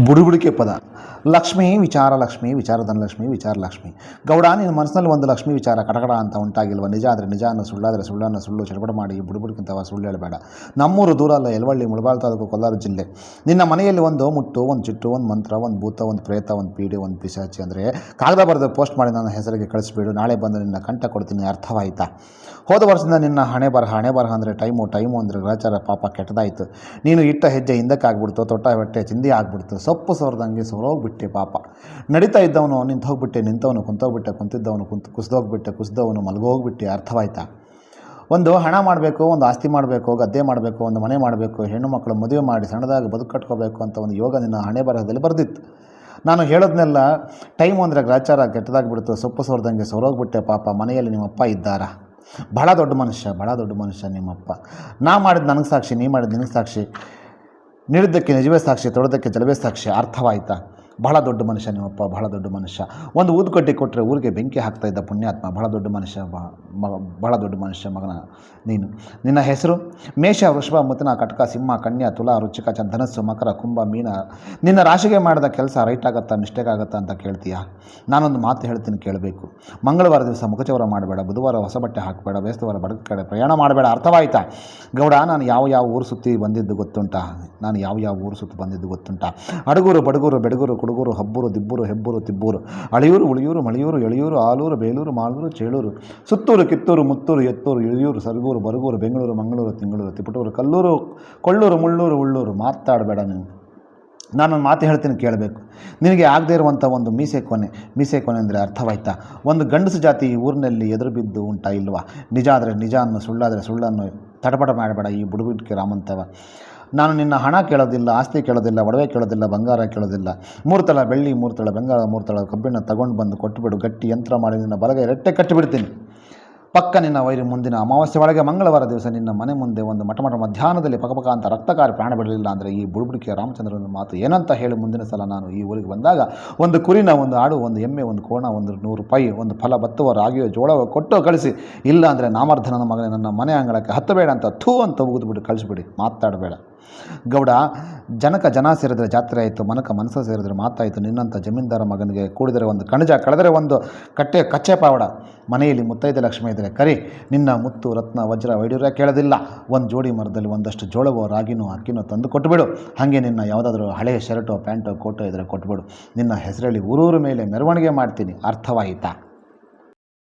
ಬುಡುಬುಡಿಕೆ ಪದ ಲಕ್ಷ್ಮಿ ವಿಚಾರ ಲಕ್ಷ್ಮಿ, ವಿಚಾರ ಧನಲಕ್ಷ್ಮಿ, ವಿಚಾರ ಲಕ್ಷ್ಮಿ. ಗೌಡ ನಿನ್ನ ಮನಸ್ಸಿನಲ್ಲಿ ಒಂದು ಲಕ್ಷ್ಮಿ ವಿಚಾರ ಕಟಕಡ ಅಂತ ಉಂಟಾಗಿಲ್ವ? ನಿಜ ಆದರೆ ನಿಜ ಅನ್ನೋ ಸುಳ್ಳಾದರೆ ಸುಳ್ಳನ್ನು ಸುಳ್ಳು ಚಡಪಡ ಮಾಡಿ ಬುಡುಬುಡಿಕಿಂತವ ಸುಳ್ಳು ಹೇಳಬೇಡ. ನಮ್ಮೂರು ದೂರ ಅಲ್ಲ ಎಲ್ವಳ್ಳಿ ಮುಳಬಾಳ ತಾಲೂಕು ಕೋಲಾರ ಜಿಲ್ಲೆ. ನಿನ್ನ ಮನೆಯಲ್ಲಿ ಒಂದು ಮುಟ್ಟು, ಒಂದು ಚಿಟ್ಟು, ಒಂದು ಮಂತ್ರ, ಒಂದು ಭೂತ, ಒಂದು ಪ್ರೇತ, ಒಂದು ಪೀಡೆ, ಒಂದು ಪಿಶಾಚಿ ಅಂದರೆ ಕಾಗದ ಬರೆದು ಪೋಸ್ಟ್ ಮಾಡಿ ನನ್ನ ಹೆಸರಿಗೆ ಕಳಿಸ್ಬಿಡು, ನಾಳೆ ಬಂದು ನಿನ್ನ ಕಂಠ ಕೊಡ್ತೀನಿ, ಅರ್ಥವಾಯಿತಾ? ಹೋದ ವರ್ಷದಿಂದ ನಿನ್ನ ಹಣೆ ಬರಹ ಹಣೆ ಬರಹ ಅಂದರೆ ಟೈಮು ಟೈಮು ಅಂದರೆ ಗ್ರಹಚಾರ ಪಾಪ ಕೆಟ್ಟದಾಯಿತು. ನೀನು ಇಟ್ಟ ಹೆಜ್ಜೆ ಹಿಂದಕ್ಕೆ ಆಗ್ಬಿಡ್ತು ತೊಟ್ಟ, ಹೊಟ್ಟೆ ಚಿಂದಿ ಆಗ್ಬಿಡ್ತು, ಸೊಪ್ಪು ಸೋರ್ದಂಗೆ ಸೋರೋಗ್ಬಿಟ್ಟೆ ಪಾಪ. ನಡೀತಾ ಇದ್ದವನು ನಿಂತು ಹೋಗ್ಬಿಟ್ಟೆ ನಿಂತವನು ಕುಂತೋಗ್ಬಿಟ್ಟೆ, ಕುಂತಿದ್ದವನು ಕುಂತು, ಕುಸಿದೋಗ್ಬಿಟ್ಟೆ, ಕುಸಿದವನು ಮಲಗೋಗ್ಬಿಟ್ಟೆ, ಅರ್ಥವಾಯ್ತಾ? ಒಂದು ಹಣ ಮಾಡಬೇಕು, ಒಂದು ಆಸ್ತಿ ಮಾಡಬೇಕು, ಗದ್ದೆ ಮಾಡಬೇಕು, ಒಂದು ಮನೆ ಮಾಡಬೇಕು, ಹೆಣ್ಣು ಮಕ್ಕಳು ಮದುವೆ ಮಾಡಿ ಸಣ್ಣದಾಗಿ ಬದುಕು ಕಟ್ಕೋಬೇಕು ಅಂತ ಒಂದು ಯೋಗ ನಿನ್ನ ಹಣೆ ಬರಹದಲ್ಲಿ ಬರೆದಿತ್ತು. ನಾನು ಹೇಳೋದನ್ನೆಲ್ಲ ಟೈಮ್ ಅಂದರೆ ಗ್ರಾಚಾರ ಕೆಟ್ಟದಾಗ್ಬಿಡ್ತು, ಸೊಪ್ಪು ಸೋರ್ದಂಗೆ ಸೋರೋಗ್ಬಿಟ್ಟೆ ಪಾಪ, ಮನೆಯಲ್ಲಿ ನಿಮ್ಮಪ್ಪ ಇದ್ದಾರಾ? ಭಾಳ ದೊಡ್ಡ ಮನುಷ್ಯ ಭಾಳ ದೊಡ್ಡ ಮನುಷ್ಯ ನಿಮ್ಮಪ್ಪ. ನಾ ಮಾಡಿದ ನನಗೆ ಸಾಕ್ಷಿ, ನೀ ಮಾಡಿದ ನಿನಗೆ ಸಾಕ್ಷಿ, ನೀಡಿದ್ದಕ್ಕೆ ನಿಜವೇ ಸಾಕ್ಷಿ, ತೊಡೋದಕ್ಕೆ ಜಲವೇ ಸಾಕ್ಷಿ, ಅರ್ಥವಾಯ್ತಾ? ಬಹಳ ದೊಡ್ಡ ಮನುಷ್ಯ ನಿಮ್ಮಪ್ಪ, ಬಹಳ ದೊಡ್ಡ ಮನುಷ್ಯ. ಒಂದು ಊದುಕಡ್ಡಿ ಕೊಟ್ಟರೆ ಊರಿಗೆ ಬೆಂಕಿ ಹಾಕ್ತಾ ಇದ್ದ ಪುಣ್ಯಾತ್ಮ, ಬಹಳ ದೊಡ್ಡ ಮನುಷ್ಯ ಬಹಳ ದೊಡ್ಡ ಮನುಷ್ಯ ಮಗನ ನೀನು. ನಿನ್ನ ಹೆಸರು? ಮೇಷ, ವೃಷಭ, ಮುತನ, ಕಟಕ, ಸಿಂಹ, ಕನ್ಯಾ, ತುಲಾ, ರುಚಿಕ ಧನಸ್ಸು, ಮಕರ, ಕುಂಭ, ಮೀನ. ನಿನ್ನ ರಾಶಿಗೆ ಮಾಡಿದ ಕೆಲಸ ರೈಟ್ ಆಗುತ್ತಾ, ಮಿಸ್ಟೇಕ್ ಆಗುತ್ತಾ ಅಂತ ಕೇಳ್ತೀಯಾ? ನಾನೊಂದು ಮಾತು ಹೇಳ್ತೀನಿ ಕೇಳಬೇಕು. ಮಂಗಳವಾರ ದಿವಸ ಮುಖಚೌರ ಮಾಡಬೇಡ, ಬುಧವಾರ ಹೊಸ ಬಟ್ಟೆ ಹಾಕಬೇಡ ಬೇಸ್ತವಾರ ಬಡಕ ಪ್ರಯಾಣ ಮಾಡಬೇಡ. ಅರ್ಥವಾಯ್ತಾ? ಗೌಡ ನಾನು ಯಾವ ಯಾವ ಊರು ಸುತ್ತಿ ಬಂದಿದ್ದು ಗೊತ್ತುಂಟ? ನಾನು ಯಾವ ಯಾವ ಊರು ಸುತ್ತಿ ಬಂದಿದ್ದು ಗೊತ್ತುಂಟ? ಅಡಗೂರು, ಬಡಗೂರು, ಬೆಡಗೂರು, ಕುಡುಗೂರು, ಹಬ್ಬೂರು, ದಿಬ್ಬೂರು, ಹೆಬ್ಬೂರು, ತಿಬ್ಬೂರು, ಅಳಿಯೂರು, ಉಳಿಯೂರು, ಮಳಿಯೂರು, ಎಳಿಯೂರು, ಆಲೂರು, ಬೇಲೂರು ಮಾಲೂರು ಚೇಳೂರು, ಸುತ್ತೂರು, ಕಿತ್ತೂರು, ಮುತ್ತೂರು, ಎತ್ತೂರು, ಇಳಿಯೂರು, ಸರಗೂರು, ಬರಗೂರು, ಬೆಂಗಳೂರು, ಮಂಗಳೂರು, ತಿಂಗಳೂರು, ತಿಪಟೂರು, ಕಲ್ಲೂರು, ಕೊಳ್ಳೂರು, ಮುಳ್ಳೂರು, ಉಳ್ಳೂರು, ಮಾತಾಡಬೇಡ ನೀವು ನಾನೊಂದು ಮಾತು ಹೇಳ್ತೀನಿ ಕೇಳಬೇಕು. ನಿನಗೆ ಆಗದೇ ಇರುವಂಥ ಒಂದು ಮೀಸೆ ಕೊನೆ ಮೀಸೆ ಕೊನೆ ಅಂದರೆ ಅರ್ಥವಾಯ್ತಾ? ಒಂದು ಗಂಡಸು ಜಾತಿ ಊರಿನಲ್ಲಿ ಎದುರು ಬಿದ್ದು ಉಂಟಾ ಇಲ್ವಾ? ನಿಜ ಆದರೆ ನಿಜ ಅನ್ನು ಸುಳ್ಳಾದರೆ ಸುಳ್ಳನ್ನು ತಟಪಟ ಮಾಡಬೇಡ, ಈ ಬುಡುಬಿಟ್ಟಿಗೆ ರಾಮಂತವ. ನಾನು ನಿನ್ನ ಹಣ ಕೇಳೋದಿಲ್ಲ, ಆಸ್ತಿ ಕೇಳೋದಿಲ್ಲ, ಒಡವೆ ಕೇಳೋದಿಲ್ಲ, ಬಂಗಾರ ಕೇಳೋದಿಲ್ಲ. ಮೂರ್ತಳ, ಬೆಳ್ಳಿ ಮೂರ್ತಳ ಬಂಗಾರ ಮೂರ್ತಳ ಕಬ್ಬಿಣ ತಗೊಂಡು ಬಂದು ಕೊಟ್ಟುಬಿಡು ಗಟ್ಟಿ ಯಂತ್ರ ಮಾಡಿ ನಿನ್ನ ಬಲಗೈ ರೆಟ್ಟೆ ಕಟ್ಟಿಬಿಡ್ತೀನಿ. ಪಕ್ಕ ನಿನ್ನ ವೈರಿ ಮುಂದಿನ ಅಮಾವಾಸ್ಯೆ ಒಳಗೆ ಮಂಗಳವಾರ ದಿವಸ ನಿನ್ನ ಮನೆ ಮುಂದೆ ಒಂದು ಮಠಮಠ ಮಧ್ಯಾಹ್ನದಲ್ಲಿ ಪಕಪಕ ಅಂತ ರಕ್ತಕಾರಿ ಪ್ರಾಣ ಬಿಡಲಿಲ್ಲ ಅಂದರೆ ಈ ಬುಡುಬುಡಿಕೆ ರಾಮಚಂದ್ರನ ಮಾತು ಏನಂತ ಹೇಳಿ ಮುಂದಿನ ಸಲ ನಾನು ಈ ಊರಿಗೆ ಬಂದಾಗ. ಒಂದು ಕುರಿನ, ಒಂದು ಆಡು, ಒಂದು ಎಮ್ಮೆ, ಒಂದು ಕೋಣ, ಒಂದು ನೂರು ರೂಪಾಯಿ ಒಂದು ಫಲ ಬತ್ತುವ ರಾಗಿಯೋ, ಜೋಳವೋ ಕೊಟ್ಟು ಕಳಿಸಿ. ಇಲ್ಲ ಅಂದರೆ ನಾಮರ್ಧನನ ಮಗನೇ ನನ್ನ ಮನೆ ಅಂಗಳಕ್ಕೆ ಹತ್ತಬೇಡ ಅಂತ ಥೂ ಅಂತ ಉಗಿದ್ಬಿಟ್ಟು ಕಳಿಸ್ಬಿಡಿ. ಮಾತಾಡಬೇಡ. ಗೌಡ, ಜನಕ ಜನ ಸೇರಿದ್ರೆ ಜಾತ್ರೆ ಆಯಿತು, ಮನಕ ಮನಸ್ಸು ಸೇರಿದ್ರೆ ಮಾತಾಯಿತು ನಿನ್ನಂಥ ಜಮೀನ್ದಾರ ಮಗನಿಗೆ ಕೂಡಿದರೆ ಒಂದು ಕಣಜ, ಕಳೆದರೆ ಒಂದು ಕಟ್ಟೆ ಕಚ್ಚೆ ಪಾವಡ ಮನೆಯಲ್ಲಿ ಮುತ್ತೈದೆ ಲಕ್ಷ್ಮಿ ಇದ್ದರೆ ಕರಿ, ನಿನ್ನ ಮುತ್ತು ರತ್ನ ವಜ್ರ ವೈಡೂರ್ಯ ಕೇಳೋದಿಲ್ಲ. ಒಂದು ಜೋಡಿ ಮರದಲ್ಲಿ ಒಂದಷ್ಟು ಜೋಳವೋ, ರಾಗಿನೋ, ಅಕ್ಕಿನೋ ತಂದು ಕೊಟ್ಟುಬಿಡು. ಹಾಗೆ ನಿನ್ನ ಯಾವುದಾದ್ರೂ ಹಳೆಯ ಶರ್ಟೋ, ಪ್ಯಾಂಟೋ, ಕೋಟೋ ಇದ್ರೆ ಕೊಟ್ಬಿಡು ನಿನ್ನ ಹೆಸರಲ್ಲಿ ಊರೂರ ಮೇಲೆ ಮೆರವಣಿಗೆ ಮಾಡ್ತೀನಿ. ಅರ್ಥವಾಯಿತಾ?